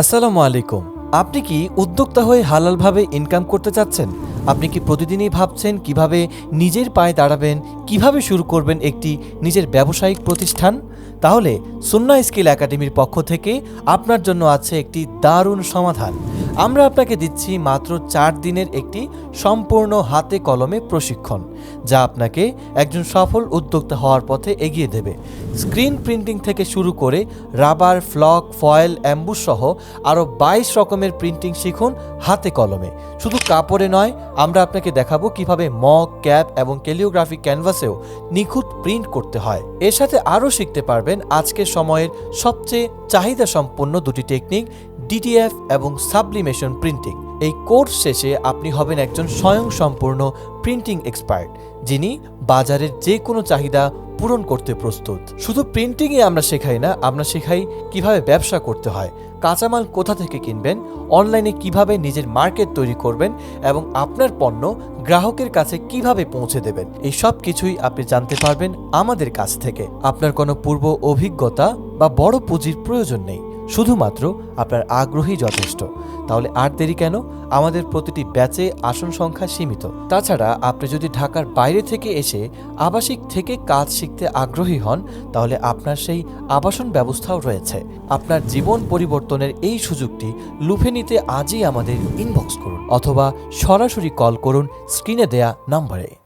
আসসালামু আলাইকুম। আপনি কি উদ্যোক্তা হয়ে হালালভাবে ইনকাম করতে চাচ্ছেন? আপনি কি প্রতিদিনই ভাবছেন কীভাবে নিজের পায়ে দাঁড়াবেন, কীভাবে শুরু করবেন একটি নিজের ব্যবসায়িক প্রতিষ্ঠান? তাহলে সুন্না স্কিল একাডেমির পক্ষ থেকে আপনার জন্য আছে একটি দারুণ সমাধান। আমরা আপনাকে দিচ্ছি মাত্র চার দিনের একটি সম্পূর্ণ হাতে কলমে প্রশিক্ষণ, যা আপনাকে একজন সফল উদ্যোক্তা হওয়ার পথে এগিয়ে দেবে। স্ক্রিন প্রিন্টিং থেকে শুরু করে রাবার, ফ্লক, ফয়েল অ্যাম্বুস সহ আরও বাইশ রকমের প্রিন্টিং শিখুন হাতে কলমে। শুধু কাপড়ে নয়, আমরা আপনাকে দেখাবো কীভাবে মগ, ক্যাপ এবং ক্যালিওগ্রাফি ক্যানভাসেও নিখুঁত প্রিন্ট করতে হয়। এর সাথে আরও শিখতে পারবেন আজকের সময়ের সবচেয়ে চাহিদা সম্পন্ন দুটি টেকনিক ডিটিএফ এবং সাবলিমেশন প্রিন্টিং। এই কোর্স শেষে আপনি হবেন একজন স্বয়ংসম্পূর্ণ প্রিন্টিং এক্সপার্ট, যিনি বাজারের যে কোনো চাহিদা পূরণ করতে প্রস্তুত। শুধু প্রিন্টিংয়ে আমরা শেখাই না, আমরা শেখাই কীভাবে ব্যবসা করতে হয়, কাঁচামাল কোথা থেকে কিনবেন, অনলাইনে কীভাবে নিজের মার্কেট তৈরি করবেন এবং আপনার পণ্য গ্রাহকের কাছে কীভাবে পৌঁছে দেবেন, এই সব কিছুই আপনি জানতে পারবেন আমাদের কাছ থেকে। আপনার কোনো পূর্ব অভিজ্ঞতা বা বড় পুঁজির প্রয়োজন নেই। শুধুমাত্র আপনার আগ্রহী যথেষ্ট। তাহলে আর দেরি কেন? আমাদের প্রতিটি ব্যাচে আসন সংখ্যা সীমিত। তাছাড়া আপনি যদি ঢাকার বাইরে থেকে এসে আবাসিক থেকে কাজ শিখতে আগ্রহী হন, তাহলে আপনার সেই আবাসন ব্যবস্থাও রয়েছে। আপনার জীবন পরিবর্তনের এই সুযোগটি লুফে নিতে আজই আমাদের ইনবক্স করুন, অথবা সরাসরি কল করুন স্ক্রিনে দেয়া নম্বরে।